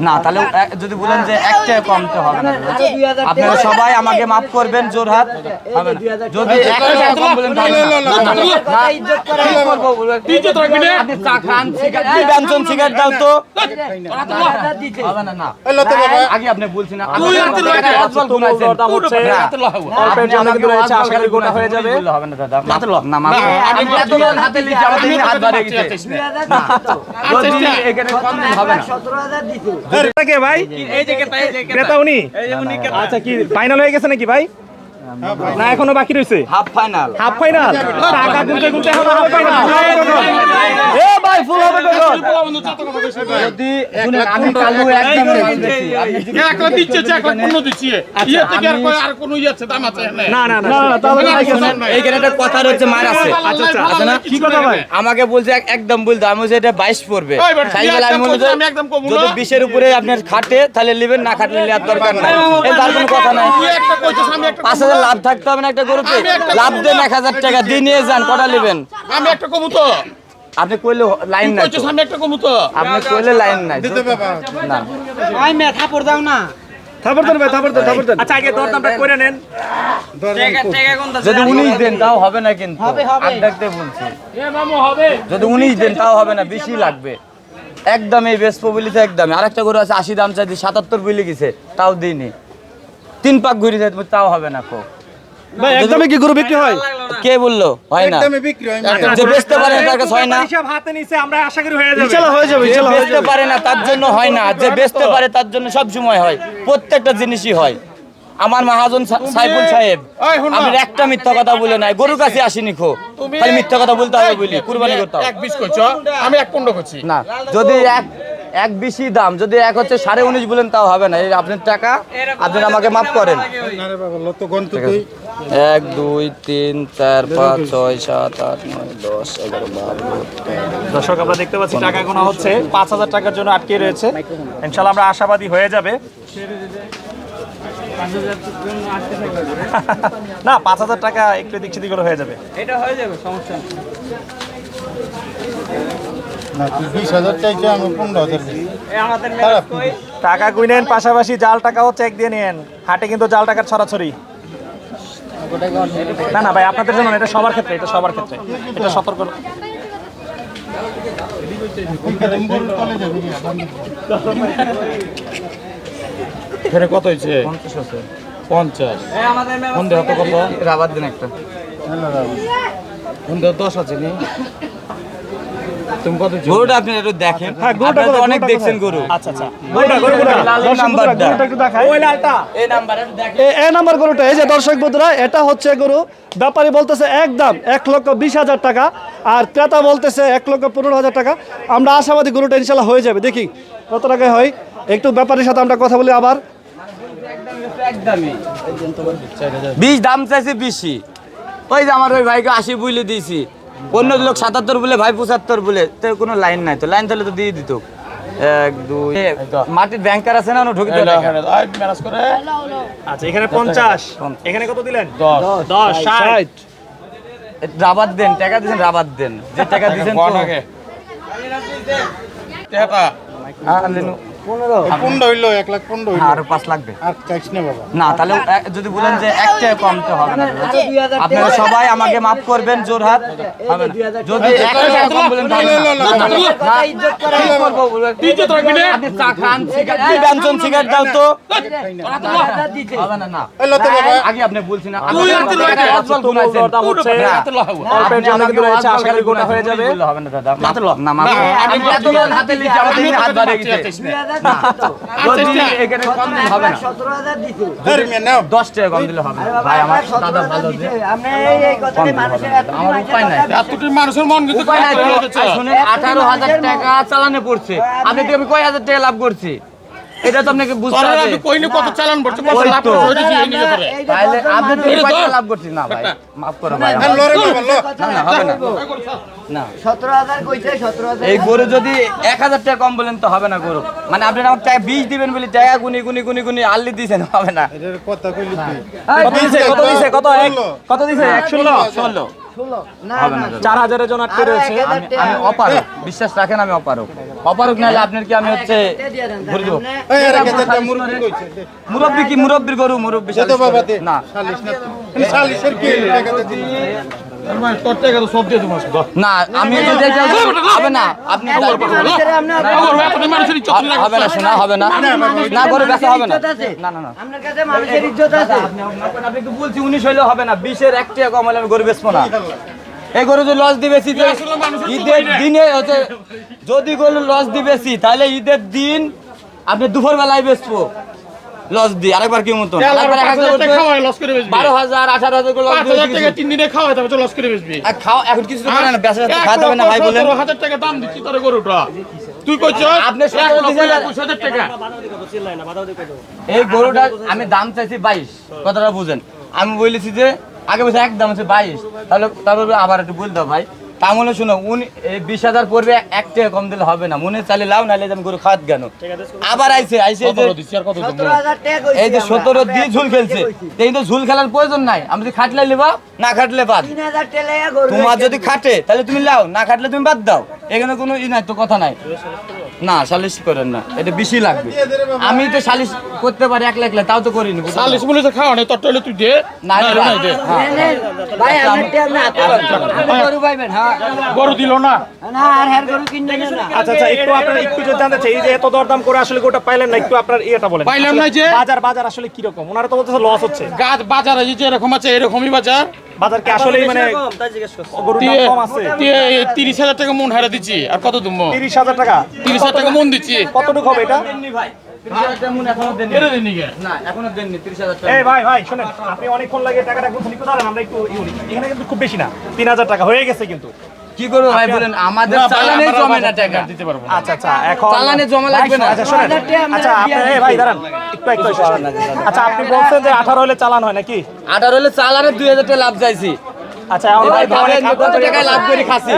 না তাহলে যদি বলেন যে একটা কমতে হবে না আপনারা সবাই আমাকে মাফ করবেন জোরহাত হবে না যদি এক টাকা কম বলেন তাহলে না। না, না, না, না, কি করব বলবেন? আপনি চা খান সিগারেট দাও তো হবে না না এই লতে বাবা আগে আপনি বলছেন হয়ে হবে না কে ভাই? ক্রেতা উনি? আচ্ছা কি ফাইনাল হয়ে গেছে নাকি ভাই? না এখনও বাকি রয়েছে হাফ ফাইনাল হাফ ফাইনাল টাকা গুনতে গুনতে এখনও হাফ ফাইনাল এ ভাই ফুল হবে যদি আমি কালু একদম দিচ্ছে দিচ্ছে। ইয়ে থেকে আর কয় আর কোনো ইয়ে আছে দাম আছে? না না না না তাহলে এইখানে একটা কথা রয়েছে মার আছে। আচ্ছা আচ্ছা না? কি কথা ভাই? আমাকে বলছে একদম বলতে আমি বলছি এটা বাইশ পড়বে। ওই তাই বলে আমি একদম আমি একদম কমু যদি না। বিশের উপরে আপনার খাটে তাহলে নেবেন না খাটলে নেওয়ার দরকার নাই। এই তার কোনো কথা নাই। তুই একটা কইছিস আমি একটা পাঁচ হাজার লাভ থাকতে হবে না একটা গরুতে। লাভ দেন এক হাজার টাকা দিয়ে নিয়ে যান কটা নেবেন? আমি একটা কমু তো। আপনি কইলে লাইন নাই তো। কইছিস আমি একটা কমু তো? আপনি কইলে লাইন নাই। দিতে বাবা না। থাপড় দেন ভাই থাপড় দেন থাপড় দেন। আচ্ছা আগে দর দামটা করে নেন। যদি উনিশ দেন তাও হবে না কিন্তু। আট ডাকতে বলছি যদি উনিশ দেন তাও হবে না বেশি লাগবে। একদম এই বেস্ট পবিলিতে একদম আরেকটা গরু আছে আশি দাম চাইছি সাতাত্তর বলে গেছে তাও দিইনি। তিন পাক ঘুরি যাই তাও হবে না কো। ভাই একদমই কি গরু বিক্রি হয়? কে বলল? হয় না। একদমই বিক্রি না। যে বেচতে পারে না তার কাছে হয় না। হাতে নিচে আমরা আশা করি হয়ে যাবে। ইনশাআল্লাহ হয়ে যাবে যে বেচতে পারে না তার জন্য হয় না। যে বেচতে পারে তার জন্য সব সময় হয়। প্রত্যেকটা জিনিসই হয়। আমার মহাজন সাইফুল সাহেব আমি একটা মিথ্যা কথা বলে নাই। গরুর কাছে আসিনি খো। তুমি মিথ্যা কথা বলতে হবে বলি। কুরবানি করতে হবে। এক বিশ কইছ আমি এক করছি না যদি এক এক বেশি দাম যদি এক হচ্ছে সাড়ে উনিশ বলেন তাও হবে না। এই আপনার টাকা আপনি আমাকে মাফ করেন। এক দুই তিন চার পাঁচ ছয় সাত আট নয় দশ এগারো বারো দর্শক আমরা দেখতে পাচ্ছি টাকা গোনা হচ্ছে। পাঁচ হাজার টাকার জন্য আটকে রয়েছে। ইনশাল্লাহ আমরা আশাবাদী হয়ে যাবে। না পাঁচ হাজার টাকা একটু দিক সেদিক হয়ে যাবে। না তুই বিশ হাজার চাইছে আমি পনেরো হাজার। টাকা গুনেন পাশাপাশি জাল টাকাও চেক দিয়ে নিন। হাটে কিন্তু জাল টাকার ছড়াছড়ি। না না ভাই আপনাদের জন্য এটা সবার ক্ষেত্রে এটা সবার ক্ষেত্রে। এটা সতর্ক কত হয়েছে? পঞ্চাশ। তো কত? রাবার দিন একটা। বাবা। দশ আছে নি? তুমি কত গরুটা আপনি একটু দেখেন। হ্যাঁ গরুটা অনেক দেখছেন গরু। আচ্ছা আচ্ছা। গরুটা গরুটা লাল নাম্বারটা। একটু দেখাই। ওই লালটা এই নাম্বারে দেখেন। এ এ নাম্বার গরুটা এই যে দর্শক বন্ধুরা এটা হচ্ছে গরু। ব্যাপারী বলতেছে একদম এক লক্ষ বিশ হাজার টাকা আর ক্রেতা বলতেছে এক লক্ষ পনেরো হাজার টাকা। আমরা আশাবাদী গরুটা ইনশাল্লাহ হয়ে যাবে। দেখি কত টাকায় হয়। একটু ব্যাপারীর সাথে আমরা কথা বলি আবার। বিশ দাম চাইছে বেশি ওই যে আমার ওই ভাইকে আশি বুঝলে দিয়েছি। অন্য লোক সাতাত্তর বলে ভাই পঁচাত্তর বলে তো কোনো লাইন নাই তো। লাইন তাহলে তো দিয়ে দিত। এক দুই মাটির ব্যাংকার আছে না ওনো ঢুকে দেয়। টাকা। ম্যানেজ করে। আচ্ছা এখানে পঞ্চাশ। এখানে কত দিলেন? দশ। দশ ষাট। রাবার দেন টাকা দিয়েছেন রাবার দেন। যে টাকা দিয়েছেন তো- হ্যাঁ, আনলেন। পনেরো হইল এক লাখ পনেরো হইল আরও পাঁচ লাগবে আর চাইছ না বাবা না তাহলে যদি বলেন যে একটা কমতে হবে না আপনারা সবাই আমাকে মাফ করবেন জোর হাত হবে না। যদি কম বলেন না। না, কি করব বলবেন? তুই যে তোর আপনি চা খান সিগারেট এই ব্যঞ্জন সিগারেট দাও তো হবে না না এই লতে বাবা আগে আপনি বলছেন না তুই হাতে লয় না। অল্প গুনাইছেন। দাম হচ্ছে না। অল্পের জন্য কিন্তু রয়েছে, আশা করি গোটা হয়ে যাবে। হবে না দাদা না মা আমি হাতে লিখে আমার হাত বাড়িয়ে গেছে না। এখানে কম দিলে হবে না। ধর মিয়া নাও। দশ টাকা কম দিলে হবে ভাই আমার দাদা ভালো যে কম দিলে হবে না। আমার উপায় নাই। মানুষের মন কিন্তু শুনেন আঠারো হাজার টাকা চালানে পড়ছে। আপনি আমি কয় হাজার টাকা লাভ করছি? এটা তো আপনাকে বুঝতে হবে। আমি কইনি কত চালান পড়ছে কত লাভ তো। ওই দিকে এই নিয়ে করে। তাহলে আপনি তো। টাকা লাভ করছি না ভাই মাফ করো ভাই। আর লরে বাবা ল না না হবে না। না। সতেরো হাজার কইছে সতেরো হাজার এই গরু যদি এক হাজার টাকা কম বলেন তো হবে না গরু। মানে আপনি আমার টাকা বিষ দিবেন বলে টাকা গুনি গুনি গুনি গুনি আল্লি দিয়েছেন হবে না। এটার কথা কইলি তুই। কত দিছে কত দিছে কত এক কত দিছে এক শূন্য ষোলো? ষোলো। না হবে না না চার জন্য আটকে রয়েছে। আমি অপারক বিশ্বাস রাখেন আমি অপারক। অপারক নাহলে আপনার কি আমি হচ্ছে ঘুরে দেবো মুরব্বী কি মুরব্বীর গরু মুরব্বী না না তো। সালিশের কি টাকা দে দিন তোর টাকা তো সব দিয়ে দেবো না আমি হবে না আপনি হবে- হবে না শোনা হবে না না করে বেচা হবে না না না না আপনার কাছে মানুষের ইজ্জত আছে আপনি বলছি উনিশ হইলে হবে না বিশের এক টাকা কম হলে আমি গরু বেচবো না এই গরু যদি লস দিবেছি ঈদের দিনে হচ্ছে যদি গরু লস দিবেছি তাহলে ঈদের দিন আপনি দুপুর বেলায় বেচবো। লস দি আরেকবার কি মতন? আরেকবার এক হাজার উঠবে, খাওয়াই লস করে বেচবি। বারো হাজার আঠারো হাজার তিন দিনে খাওয়াই তবে লস করে বেচবি। আর খাও এখন কিছু করে না বেচা না ভাই বলেন। হাজার টাকা দাম দিচ্ছি তোর গরুটা। তুই কইছ আপনি টাকা। এই গরুটা আমি দাম চাইছি বাইশ কথাটা বুঝেন। আমি বলেছি যে আগে বলছি একদম হচ্ছে বাইশ। তাহলে তারপর আবার একটু বল দাও ভাই। তা মনে শোনো উনি এই বিশ হাজার পড়বে এক টাকা কম দিলে হবে না। মনে চালে লাও নাহলে আমি গরু খাত কেন। আবার আইসে আইসে এই যে সতেরো দিয়ে ঝুল খেলছে। এই তো ঝুল খেলার প্রয়োজন নাই। আমি যদি খাটলে লিবা না খাটলে বাদ। তোমার যদি খাটে তাহলে তুমি লাও না খাটলে তুমি বাদ দাও। এখানে কোনো ই নাই তো কথা নাই। না সালিশ করেন না এটা বেশি লাগবে আমি তো সালিশ করতে পারি এক লাখ তাও তো করিনি? চালিশ বলে তো খাওয়া নেই তোর তুই দে না, না না, না দে হ্যাঁ। ভাই গরু পাইবেন হ্যাঁ গরু দিল না না আর গরু না আচ্ছা আচ্ছা একটু আপনার একটু যদি জানতে চাই এই যে এত দরদাম করে আসলে গোটা পাইলেন না একটু আপনার ইয়েটা বলেন পাইলাম না যে। বাজার বাজার আসলে কি রকম ওনারা তো বলতেছে লস হচ্ছে গাছ বাজার বাজারে যে এরকম আছে এরকমই বাজার বাজার কি আসলে মানে কম আছে? তিরিশ হাজার টাকা মন হারা দিচ্ছি আর কত তুমি তিরিশ হাজার টাকা? তিরিশ হাজার টাকা মন দিচ্ছি। কতটুকু হবে এটা? দেননি ভাই। তিরিশ হাজার টাকা মূল এখনও দেননি। এটা দিনই গে। না এখনও দেননি তিরিশ হাজার টাকা এই ভাই ভাই শুনেন আপনি অনেকক্ষণ লাগে টাকাটা এখন একটু দাঁড়ান আমরা একটু এখানে কিন্তু খুব বেশি না তিন হাজার টাকা হয়ে গেছে কিন্তু। কি করব ভাই বলেন? আমাদের চালানে জমে না টাকা। দিতে পারব আচ্ছা আচ্ছা এখন চালানে জমা লাগবে না। আচ্ছা শুনেন। আচ্ছা আপনি ভাই দাঁড়ান। একটু একটু আচ্ছা আপনি বলছেন যে আঠারো হলে চালান হয় নাকি? আঠারো হলে চালানে দুই হাজার টাকা লাভ যাইছি আচ্ছা এখন ভাই টাকায় লাভ করে খাসি।